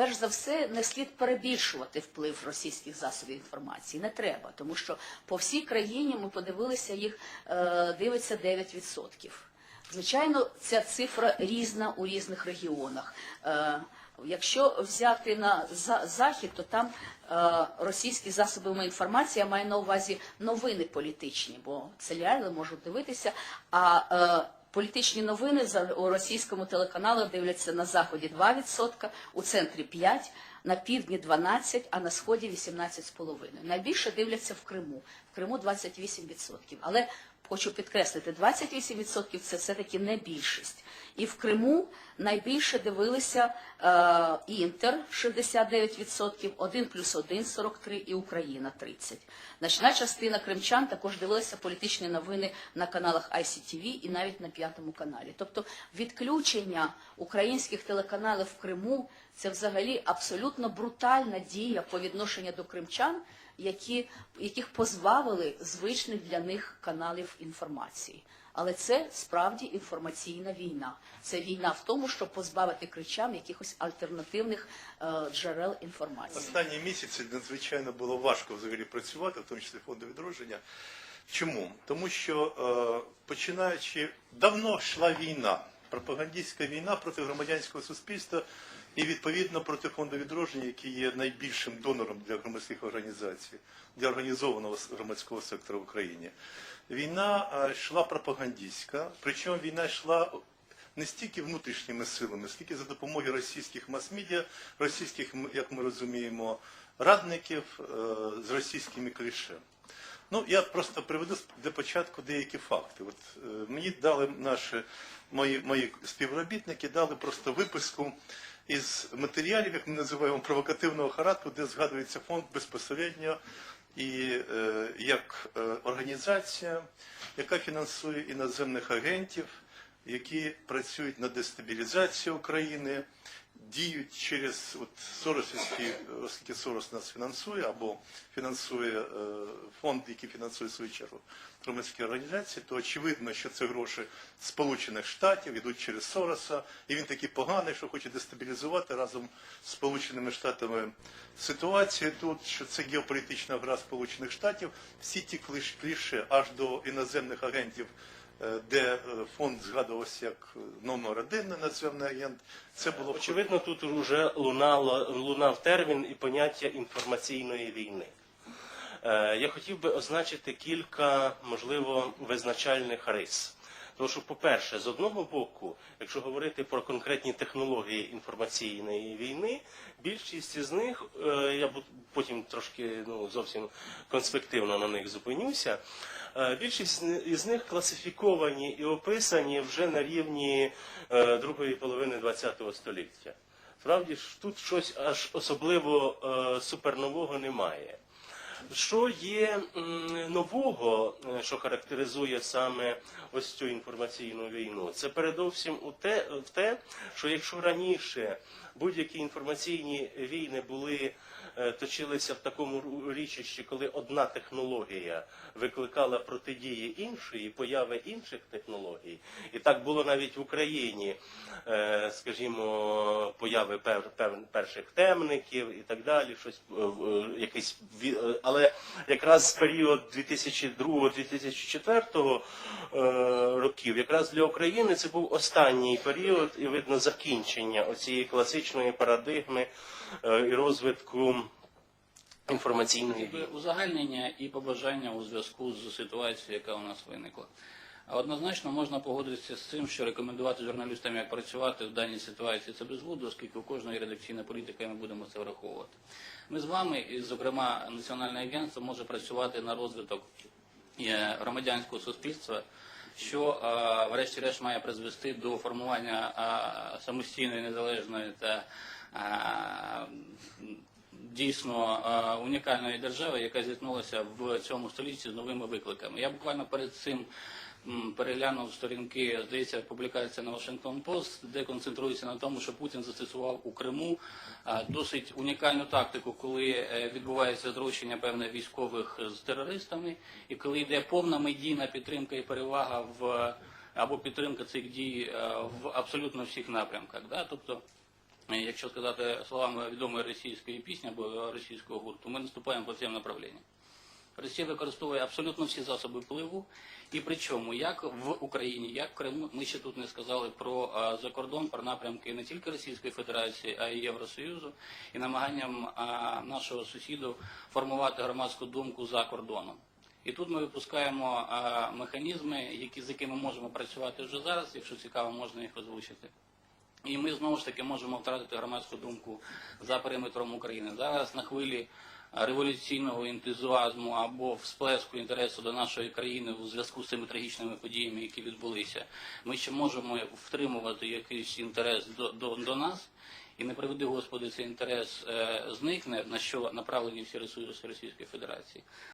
перш за все, не слід перебільшувати вплив російських засобів інформації. Не треба, тому що по всій країні ми подивилися їх е, дивиться 9%. Звичайно, ця цифра різна у різних регіонах. Е, Якщо взяти на захід, то там е, російські засоби інформації я маю на увазі новини політичні, бо серіали можуть дивитися. А політичні новини у російському телеканалу дивляться на заході 2%, у центрі 5%, на півдні 12%, а на сході 18,5%. Найбільше дивляться в Криму. В Криму 28%. Але Хочу підкреслити, 28% це все-таки не більшість. І в Криму найбільше дивилися е, Інтер 69%, 1 плюс 1 – 43% і Україна 30%. Значна частина кримчан також дивилися політичні новини на каналах ICTV і навіть на п'ятому каналі. Тобто відключення українських телеканалів в Криму – це взагалі абсолютно брутальна дія по відношенню до кримчан, які, яких позбавили звичних для них каналів інформації. Але це справді інформаційна війна. Це війна в тому, щоб позбавити кричам якихось альтернативних е, джерел інформації. Останні місяці надзвичайно було важко взагалі працювати, в тому числі фонду відродження. Чому? Тому що е, починаючи давно йшла війна, пропагандистська війна проти громадянського суспільства і відповідно проти фонду відродження, який є найбільшим донором для громадських організацій, для організованого громадського сектора в Україні. Війна йшла пропагандистська, причому війна йшла не стільки внутрішніми силами, скільки за допомогою російських мас-медіа, російських, як ми розуміємо, радників е, з російськими кліше. Ну, я просто приведу для початку деякі факти. От е, мені дали наші мої, мої співробітники дали просто виписку із матеріалів, як ми називаємо провокативного характеру, де згадується фонд безпосередньо і е, як е, організація, яка фінансує іноземних агентів, які працюють на дестабілізацію України, діють через от Соросівський, оскільки Сорос нас фінансує, або фінансує е, фонд, який фінансує в свою чергу громадські організації, то очевидно, що це гроші Сполучених Штатів йдуть через Сороса, і він такий поганий, що хоче дестабілізувати разом з Сполученими Штатами ситуацію тут, що це геополітична гра Сполучених Штатів, всі ті кліше аж до іноземних агентів де е, фонд згадувався як е, номер один національний агент. Це було Очевидно, тут вже лунало, лунав термін і поняття інформаційної війни. Е, Я хотів би означити кілька, можливо, визначальних рис. Тому що, по-перше, з одного боку, якщо говорити про конкретні технології інформаційної війни, більшість із них, е, я потім трошки ну, зовсім конспективно на них зупинюся, е, більшість із них класифіковані і описані вже на рівні е, другої половини ХХ століття. Справді ж тут щось аж особливо супернового немає. Що є нового, е, що характеризує саме ось цю інформаційну війну? Це передовсім у те, в те, що якщо раніше будь-які інформаційні війни були е, точилися в такому річищі, коли одна технологія викликала протидії іншої, появи інших технологій, і так було навіть в Україні, е, скажімо, появи пер, пер- перших темників і так далі, щось якийсь але якраз період 2002-2004 е, років, якраз для України це був останній період і видно закінчення оцієї класичної парадигми е, і розвитку інформаційної узагальнення і побажання у зв'язку з ситуацією, яка у нас виникла. Однозначно можна погодитися з цим, що рекомендувати журналістам, як працювати в даній ситуації, це безглуздо, оскільки у кожної редакційна політика ми будемо це враховувати. Ми з вами, і, зокрема, Національне агентство може працювати на розвиток е, громадянського суспільства, що е, врешті-решт має призвести до формування е, самостійної, незалежної та дійсно унікальної держави, яка зіткнулася в цьому столітті з новими викликами. Я буквально перед цим переглянув сторінки, здається, публікація на Washington Post, де концентрується на тому, що Путін застосував у Криму досить унікальну тактику, коли е, відбувається зрощення певних військових з терористами, і коли йде повна медійна підтримка і перевага в або підтримка цих дій е, в абсолютно всіх напрямках. Да? Тобто Е, Якщо сказати словами відомої російської пісні або російського гурту, ми наступаємо по всім направленням. Росія використовує абсолютно всі засоби впливу, і причому як в Україні, як в Криму, ми ще тут не сказали про а, закордон, про напрямки не тільки Російської Федерації, а й Євросоюзу, і намаганням а, нашого сусіду формувати громадську думку за кордоном. І тут ми випускаємо а, механізми, які з якими можемо працювати вже зараз, якщо цікаво, можна їх озвучити. І ми знову ж таки можемо втратити громадську думку за периметром України. Зараз на хвилі революційного ентузіазму або всплеску інтересу до нашої країни у зв'язку з цими трагічними подіями, які відбулися, ми ще можемо втримувати якийсь інтерес до, до, до нас. І не приведи Господи, цей інтерес е, зникне, на що направлені всі ресурси Російської Федерації.